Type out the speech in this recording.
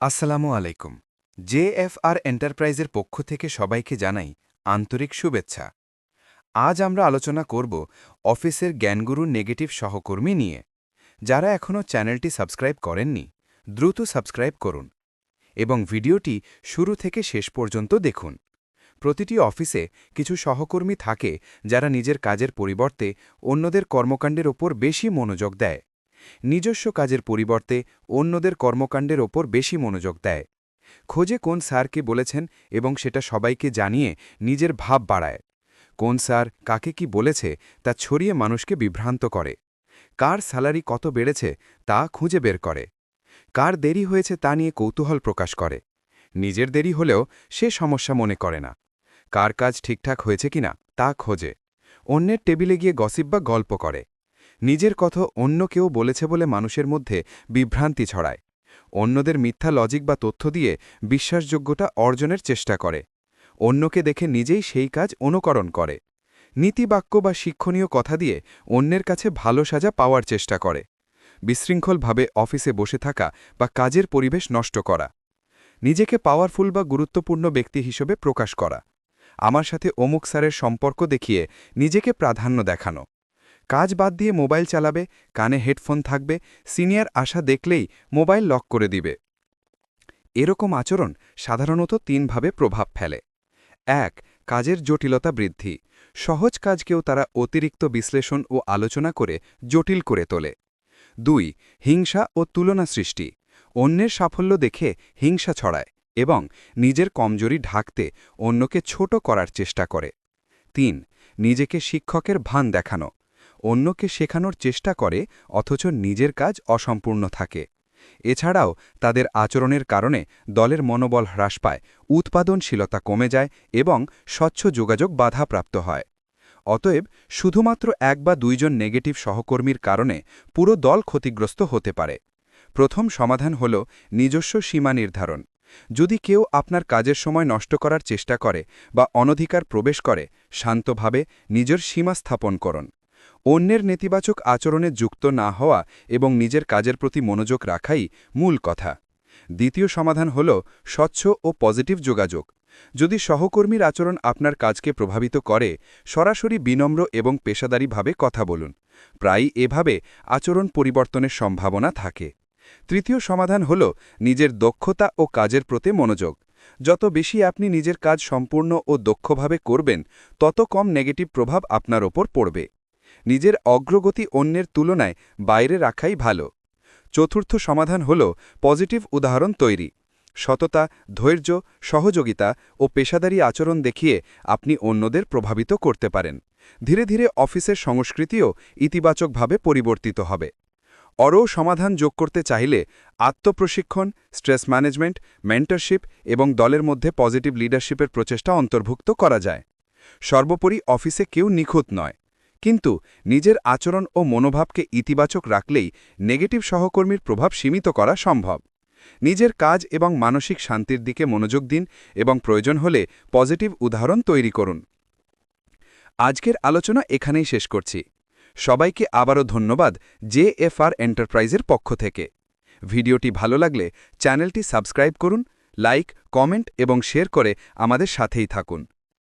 আসসালামু আলাইকুম। জেএফআর এন্টারপ্রাইজের পক্ষ থেকে সবাইকে জানাই আন্তরিক শুভেচ্ছা। আজ আমরা আলোচনা করব অফিসের জ্ঞানগুরু নেগেটিভ সহকর্মী নিয়ে। যারা এখনও চ্যানেলটি সাবস্ক্রাইব করেননি, দ্রুত সাবস্ক্রাইব করুন এবং ভিডিওটি শুরু থেকে শেষ পর্যন্ত দেখুন। প্রতিটি অফিসে কিছু সহকর্মী থাকে যারা নিজের কাজের পরিবর্তে অন্যদের কর্মকাণ্ডের ওপর বেশি মনোযোগ দেয়। নিজস্ব কাজের পরিবর্তে অন্যদের কর্মকাণ্ডের ওপর বেশি মনোযোগ দেয়। খোঁজে কোন স্যারকে বলেছেন এবং সেটা সবাইকে জানিয়ে নিজের ভাব বাড়ায়। কোন স্যার কাকে কি বলেছে তা ছড়িয়ে মানুষকে বিভ্রান্ত করে। কার স্যালারি কত বেড়েছে তা খুঁজে বের করে। কার দেরি হয়েছে তা নিয়ে কৌতূহল প্রকাশ করে। নিজের দেরি হলেও সে সমস্যা মনে করে না। কার কাজ ঠিকঠাক হয়েছে কিনা তা খোঁজে। অন্যের টেবিলে গিয়ে গসিপ বা গল্প করে। নিজের কথা অন্য কেউ বলেছে বলে মানুষের মধ্যে বিভ্রান্তি ছড়ায়। অন্যদের মিথ্যা লজিক বা তথ্য দিয়ে বিশ্বাসযোগ্যতা অর্জনের চেষ্টা করে। অন্যকে দেখে নিজেই সেই কাজ অনুকরণ করে। নীতিবাক্য বা শিক্ষণীয় কথা দিয়ে অন্যের কাছে ভালো সাজা পাওয়ার চেষ্টা করে। বিশৃঙ্খলভাবে অফিসে বসে থাকা বা কাজের পরিবেশ নষ্ট করা। নিজেকে পাওয়ারফুল বা গুরুত্বপূর্ণ ব্যক্তি হিসেবে প্রকাশ করা। আমার সাথে অমুক স্যারের সম্পর্ক দেখিয়ে নিজেকে প্রাধান্য দেখানো। কাজ বাদ দিয়ে মোবাইল চালাবে, কানে হেডফোন থাকবে, সিনিয়র আশা দেখলেই মোবাইল লক করে দিবে। এরকম আচরণ সাধারণত তিনভাবে প্রভাব ফেলে। এক, কাজের জটিলতা বৃদ্ধি। সহজ কাজকেও তারা অতিরিক্ত বিশ্লেষণ ও আলোচনা করে জটিল করে তোলে। দুই, হিংসা ও তুলনা সৃষ্টি। অন্যের সাফল্য দেখে হিংসা ছড়ায় এবং নিজের কমজোরি ঢাকতে অন্যকে ছোট করার চেষ্টা করে। তিন, নিজেকে শিক্ষকের ভান দেখানো। অন্যকে শেখানোর চেষ্টা করে, অথচ নিজের কাজ অসম্পূর্ণ থাকে। এছাড়াও, তাদের আচরণের কারণে দলের মনোবল হ্রাস পায়, উৎপাদনশীলতা কমে যায় এবং স্বচ্ছ যোগাযোগ বাধাপ্রাপ্ত হয়। অতএব, শুধুমাত্র এক বা দুইজন নেগেটিভ সহকর্মীর কারণে পুরো দল ক্ষতিগ্রস্ত হতে পারে। প্রথম সমাধান হল নিজস্ব সীমা নির্ধারণ। যদি কেউ আপনার কাজের সময় নষ্ট করার চেষ্টা করে বা অনধিকার প্রবেশ করে, শান্তভাবে নিজের সীমা স্থাপন করুন। অন্যের নেতিবাচক আচরণে যুক্ত না হওয়া এবং নিজের কাজের প্রতি মনোযোগ রাখাই মূল কথা। দ্বিতীয় সমাধান হল স্বচ্ছ ও পজিটিভ যোগাযোগ। যদি সহকর্মীর আচরণ আপনার কাজকে প্রভাবিত করে, সরাসরি বিনম্র এবং পেশাদারিভাবে কথা বলুন। প্রায় এভাবে আচরণ পরিবর্তনের সম্ভাবনা থাকে। তৃতীয় সমাধান হল নিজের দক্ষতা ও কাজের প্রতি মনোযোগ। যত বেশি আপনি নিজের কাজ সম্পূর্ণ ও দক্ষভাবে করবেন, তত কম নেগেটিভ প্রভাব আপনার ওপর পড়বে। নিজের অগ্রগতি অন্যের তুলনায় বাইরে রাখাই ভালো। চতুর্থ সমাধান হল পজিটিভ উদাহরণ তৈরি। সততা, ধৈর্য, সহযোগিতা ও পেশাদারী আচরণ দেখিয়ে আপনি অন্যদের প্রভাবিত করতে পারেন। ধীরে ধীরে অফিসের সংস্কৃতিও ইতিবাচকভাবে পরিবর্তিত হবে। অরও সমাধান যোগ করতে চাইলে আত্মপ্রশিক্ষণ, স্ট্রেস ম্যানেজমেন্ট, মেন্টরশিপ এবং দলের মধ্যে পজিটিভ লিডারশিপের প্রচেষ্টা অন্তর্ভুক্ত করা যায়। সর্বোপরি অফিসে কেউ নিখুঁত নয়। কিন্তু নিজের আচরণ ও মনোভাবকে ইতিবাচক রাখলেই নেগেটিভ সহকর্মীর প্রভাব সীমিত করা সম্ভব। নিজের কাজ এবং মানসিক শান্তির দিকে মনোযোগ দিন এবং প্রয়োজন হলে পজিটিভ উদাহরণ তৈরি করুন। আজকের আলোচনা এখানেই শেষ করছি। সবাইকে আবারও ধন্যবাদ জেএফআর এন্টারপ্রাইজের পক্ষ থেকে। ভিডিওটি ভালো লাগলে চ্যানেলটি সাবস্ক্রাইব করুন, লাইক, কমেন্ট এবং শেয়ার করে আমাদের সাথেই থাকুন।